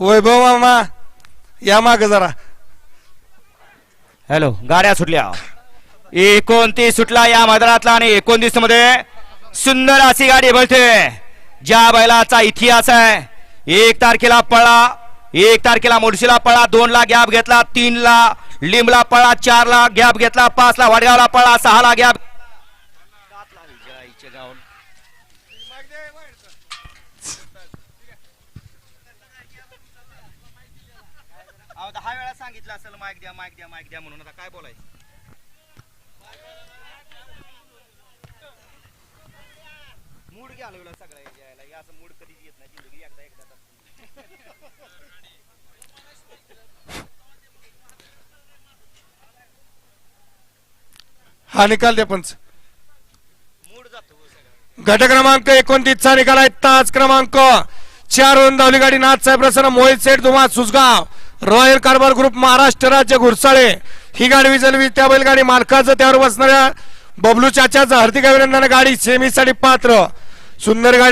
वैभव मामा या माग जरा. हॅलो गाड्या सुटल्या. एकोणतीस सुटला या मैदानातला आणि एकोणतीसमध्ये सुंदर अशी गाडी बोलते. ज्या बैलाचा इतिहास आहे एक तारखेला पळा एक तारखेला मोडशीला पळा दोन ला गॅप घेतला तीन ला लिंबला पळा चार ला गॅप घेतला पाच ला वडगावला पळा सहा ला गॅप. सांगितलं असेल माईक द्या माईक द्या माईक द्या म्हणून. आता काय बोलायचं? मूड घालवला सगळा यायला. हे असं मूड कधीच येत नाही. जिंदगी एकदा एकदा हा निकाल द्या पंच मूड जातो सगळा. गट क्रमांक एकोणतीसचा निकाल आहे. तास क्रमांक चार वरून धावली गाडी. नाथसाहेब प्रसन्न मोहित सेठ धुमा सुसगाव रॉयल कारभार ग्रुप महाराष्ट्र राज्य घुरसाळे. ही गाडी विजलवी त्या बैलगाडी मालकाचं त्यावर बसणाऱ्या बबलू चाच्याचं हार्दिक अभिनंदन गाडी सेमीसाठी पात्र. सुंदर गाडी